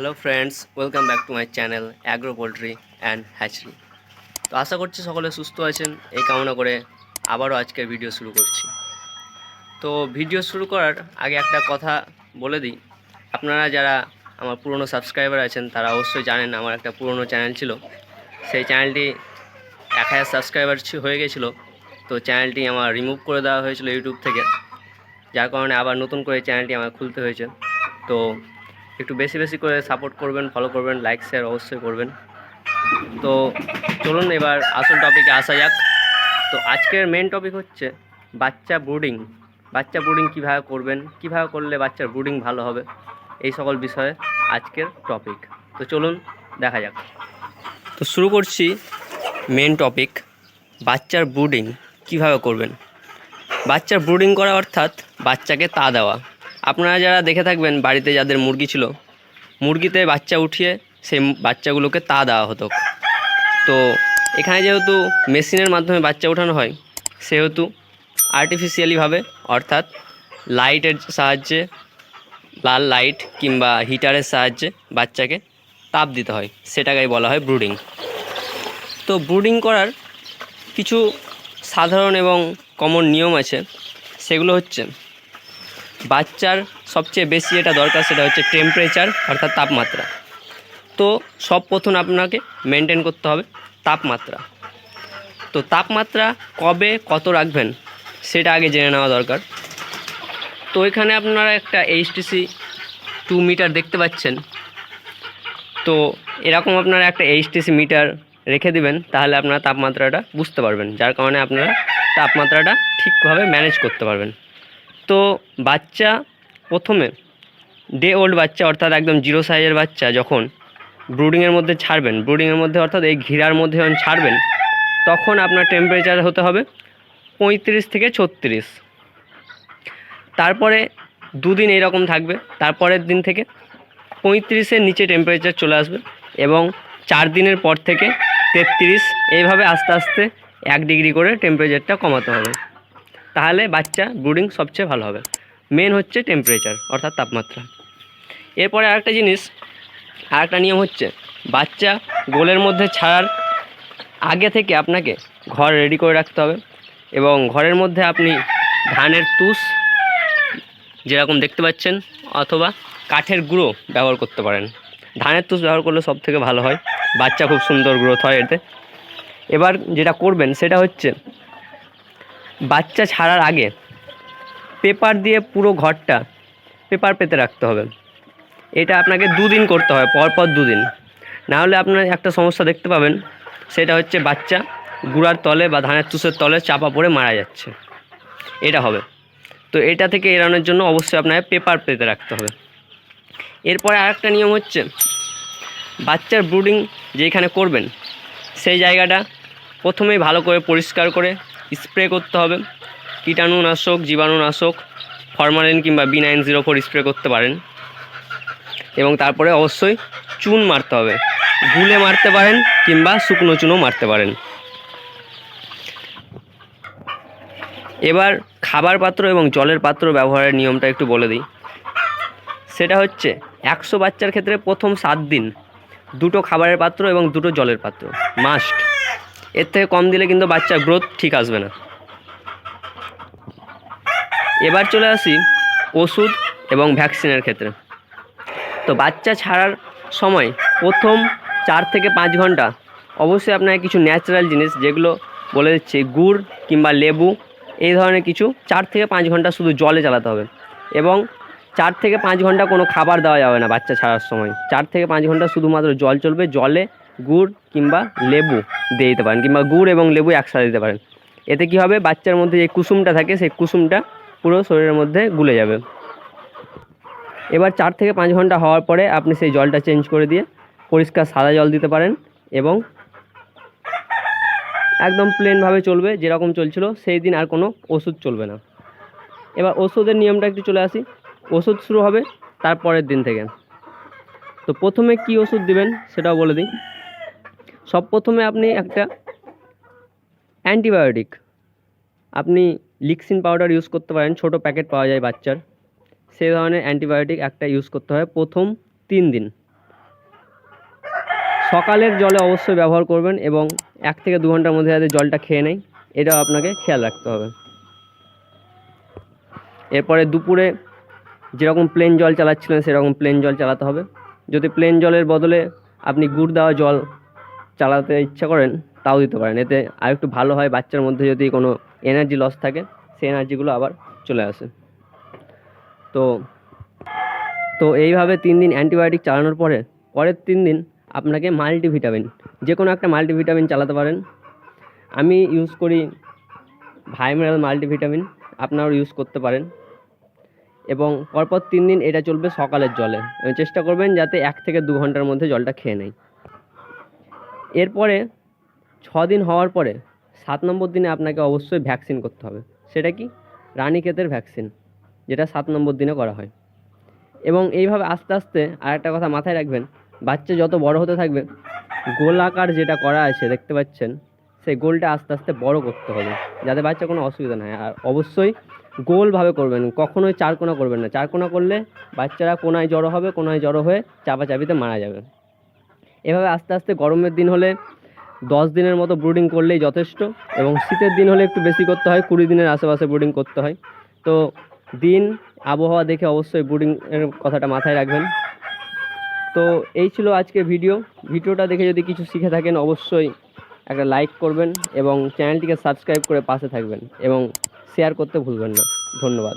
Hello friends welcome back to my channel agro poultry and hatchery তো আশা করছি সকলে সুস্থ আছেন। এই কামনা করে আবারও আজকের ভিডিও শুরু করছি। তো ভিডিও শুরু করার আগে একটা কথা বলে দিই। আপনারা যারা আমার পুরনো সাবস্ক্রাইবার আছেন, তারা অবশ্যই জানেন আমার একটা পুরনো চ্যানেল ছিল। সেই চ্যানেলটি এক হাজার সাবস্ক্রাইবার হয়ে গেছিল। তো চ্যানেলটি আমার রিমুভ করে দেওয়া হয়েছিল ইউটিউব থেকে। যার কারণে আবার নতুন করে চ্যানেলটি আমার খুলতে হয়েছে। তো একটু বেশি বেশি করে সাপোর্ট করবেন ফলো করবেন লাইক শেয়ার অবশ্যই করবেন। তো চলুন এবার আসল টপিকে আসা যাক। তো আজকের মেন টপিক হচ্ছে বাচ্চা ব্রুডিং বাচ্চা ব্রুডিং কীভাবে করবেন? কীভাবে করলে বাচ্চার ব্রুডিং ভালো হবে? এই সকল বিষয়ে আজকের টপিক তো চলুন দেখা যাক। তো শুরু করছি মেন টপিক বাচ্চার ব্রুডিং কীভাবে করবেন? বাচ্চার ব্রুডিং করা অর্থাৎ বাচ্চাকে তা দেওয়া। আপনারা যারা দেখে থাকবেন বাড়িতে যাদের মুরগি ছিল, মুরগিতে বাচ্চা উঠিয়ে সেই বাচ্চাগুলোকে তা দেওয়া হতো। তো এখানে যেহেতু মেশিনের মাধ্যমে বাচ্চা ওঠানো হয়, সেহেতু আর্টিফিশিয়ালিভাবে অর্থাৎ লাইটের সাহায্যে, লাল লাইট কিংবা হিটারের সাহায্যে বাচ্চাকে তাপ দিতে হয়। সেটাকেই বলা হয় ব্রুডিং তো ব্রুডিং করার কিছু সাধারণ এবং কমন নিয়ম আছে। সেগুলো হচ্ছে বাচ্চার সবচেয়ে বেশি যেটা দরকার সেটা হচ্ছে টেম্পারেচার অর্থাৎ তাপমাত্রা। তো সব প্রথম আপনাকে মেনটেন করতে হবে তাপমাত্রা। তো তাপমাত্রা কবে কত রাখবেন সেটা আগে জেনে নেওয়া দরকার। তো এখানে আপনারা একটা এইচটিসি টু মিটার দেখতে পাচ্ছেন। তো এরকম আপনারা একটা এইচটিসি মিটার রেখে দিবেন, তাহলে আপনারা তাপমাত্রাটা বুঝতে পারবেন। যার কারণে আপনারা তাপমাত্রাটা ঠিকভাবে ম্যানেজ করতে পারবেন। তো বাচ্চা প্রথমে ডে ওল্ড বাচ্চা অর্থাৎ একদম জিরো সাইজের বাচ্চা যখন ব্রুডিংয়ের মধ্যে ছাড়বেন ব্রুডিংয়ের মধ্যে অর্থাৎ এই ঘিরার মধ্যে যখন ছাড়বেন, তখন আপনার টেম্পারেচার হতে হবে পঁয়ত্রিশ থেকে ছত্রিশ। তারপরে দুদিন এইরকম থাকবে, তারপরের দিন থেকে পঁয়ত্রিশের নিচে টেম্পারেচার চলে আসবে এবং চার দিনের পর থেকে তেত্রিশ, এইভাবে আস্তে আস্তে এক ডিগ্রি করে টেম্পারেচারটা কমাতে হবে। তাহলে বাচ্চা ব্রুডিং সবচেয়ে ভালো হবে। মেন হচ্ছে টেম্পারেচার অর্থাৎ তাপমাত্রা। এরপরে আরেকটা জিনিস, আরেকটা নিয়ম হচ্ছে, বাচ্চা গোলের মধ্যে ছাড়ার আগে থেকে আপনাকে ঘর রেডি করে রাখতে হবে এবং ঘরের মধ্যে আপনি ধানের তুষ যেরকম দেখতে পাচ্ছেন, অথবা কাঠের গুঁড়ো ব্যবহার করতে পারেন। ধানের তুষ ব্যবহার করলে সব থেকে ভালো হয়, বাচ্চা খুব সুন্দর গ্রোথ হয় এতে। এবার যেটা করবেন, সেটা হচ্ছে বাচ্চা ছাড়ার আগে পেপার দিয়ে পুরো ঘরটা পেপার পেতে রাখতে হবে। এটা আপনাকে দুদিন করতে হয়, পরপর দুদিন। না হলে আপনার একটা সমস্যা দেখতে পাবেন, সেটা হচ্ছে বাচ্চা গুড়ার তলে বা ধানের তুষের তলে চাপা পড়ে মারা যাচ্ছে। এটা হবে। তো এটা থেকে এড়ানোর জন্য অবশ্যই আপনাকে পেপার পেতে রাখতে হবে। এরপরে আরেকটা নিয়ম হচ্ছে, বাচ্চার ব্রুডিং যেখানে করবেন, সেই জায়গাটা প্রথমেই ভালো করে পরিষ্কার করে স্প্রে করতে হবে। কীটাণুনাশক, জীবাণুনাশক, ফরমালিন কিংবা B nine zero four spray করতে পারেন। এবং তারপরে অবশ্যই চুন মারতে হবে। গুলে মারতে পারেন কিংবা শুকনো চুনও মারতে পারেন। এবার খাবার পাত্র এবং জলের পাত্র ব্যবহারের নিয়মটা একটু বলে দিই। সেটা হচ্ছে একশো বাচ্চার ক্ষেত্রে প্রথম সাত দিন দুটো খাবারের পাত্র এবং দুটো জলের পাত্র। মাস্ট এর থেকে কম দিলে কিন্তু বাচ্চার গ্রোথ ঠিক আসবে না। এবার চলে আসি ওষুধ এবং ভ্যাকসিনের ক্ষেত্রে। তো বাচ্চা ছাড়ার সময় প্রথম চার থেকে পাঁচ ঘণ্টা অবশ্যই আপনাকে কিছু ন্যাচারাল জিনিস যেগুলো বলে দিচ্ছে, গুড় কিংবা লেবু, এই ধরনের কিছু চার থেকে পাঁচ ঘণ্টা শুধু জলে চালাতে হবে। এবং চার থেকে পাঁচ ঘণ্টা কোনো খাবার দেওয়া যাবে না বাচ্চা ছাড়ার সময়। চার থেকে পাঁচ ঘণ্টা শুধুমাত্র জল চলবে, জলে গুড় কিংবা লেবু দিয়ে দিতে পারেন কিংবা গুড় এবং লেবু একসাথে দিতে পারেন। এতে কি হবে? বাচ্চার মধ্যে যে কুসুমটা থাকে, সেই কুসুমটা পুরো শরীরের মধ্যে গুলে যাবে। এবার চার থেকে পাঁচ ঘণ্টা হওয়ার পরে আপনি সেই জলটা চেঞ্জ করে দিয়ে পরিষ্কার সাদা জল দিতে পারেন এবং একদম প্লেনভাবে চলবে, যেরকম চলছিল, সেই দিন আর কোনো ওষুধ চলবে না। এবার ওষুধের নিয়মটা একটু চলে আসি। ওষুধ শুরু হবে তারপরের দিন থেকে। তো প্রথমে কি ওষুধ দিবেন সেটাও বলে দিই। সব প্রথমে আপনি একটা অ্যান্টিবায়োটিক। আপনি লিক্সিন পাউডার ইউজ করতে পারেন, ছোট প্যাকেট পাওয়া যায় বাচ্চার। সেই ধরনের অ্যান্টিবায়োটিক একটা ইউজ করতে হয় প্রথম তিন দিন। সকালের জলে অবশ্যই ব্যবহার করবেন এবং এক থেকে দু ঘণ্টার মধ্যে যাতে জলটা খেয়ে নেয়, এটাও আপনাকে খেয়াল রাখতে হবে। এরপরে দুপুরে যেরকম প্লেন জল চালাচ্ছিলেন, সেরকম প্লেন জল চালাতে হবে। যদি প্লেন জলের বদলে আপনি গুড় দেওয়া জল চালাতে ইচ্ছা করেন, তাও দিতে পারেন। এতে আর একটু ভালো হয়, বাচ্চার মধ্যে যদি কোনো এনার্জি লস থাকে, সেই এনার্জিগুলো আবার চলে আসে। তো তো এইভাবে তিন দিন অ্যান্টিবায়োটিক চালানোর পরে, পরের তিন দিন আপনাকে মাল্টিভিটামিন যে কোনো একটা মাল্টিভিটামিন চালাতে পারেন। আমি ইউজ করি ভাইমিনাল মাল্টিভিটামিন আপনারাও ইউজ করতে পারেন। এবং পরপর তিন দিন এটা চলবে সকালের জলে। চেষ্টা করবেন যাতে এক থেকে দু ঘণ্টার মধ্যে জলটা খেয়ে নেয় এরপরে ছ দিন হওয়ার পরে সাত নম্বর দিনে আপনাকে অবশ্যই ভ্যাকসিন করতে হবে। সেটা কি? রানীক্ষেতের ভ্যাকসিন, যেটা সাত নম্বর দিনে করা হয়। এবং এইভাবে আস্তে আস্তে আর একটা কথা মাথায় রাখবেন, বাচ্চা যত বড় হতে থাকবে, গোলাকার যেটা করা আছে দেখতে পাচ্ছেন, সেই গোলটা আস্তে আস্তে বড় করতে হবে, যাতে বাচ্চা কোনো অসুবিধা না হয়। আর অবশ্যই গোলভাবে করবেন, কখনোই চারকোনা করবেন না। চারকোনা করলে বাচ্চারা কোনায় জড়ো হবে, কোনায় জড়ো হয়ে চাপাচাপিতে মারা যাবে। এভাবে আস্তে আস্তে গরমের দিন হলে দশ দিনের মতো ব্রুডিং করলেই যথেষ্ট এবং শীতের দিন হলে একটু বেশি করতে হয়, কুড়ি দিনের আশেপাশে ব্রুডিং করতে হয়। তো দিন, আবহাওয়া দেখে অবশ্যই ব্রুডিংয়ের কথাটা মাথায় রাখবেন। তো এই ছিল আজকের ভিডিও। ভিডিওটা দেখে যদি কিছু শিখে থাকেন, অবশ্যই একটা লাইক করবেন এবং চ্যানেলটিকে সাবস্ক্রাইব করে পাশে থাকবেন এবং শেয়ার করতে ভুলবেন না। ধন্যবাদ।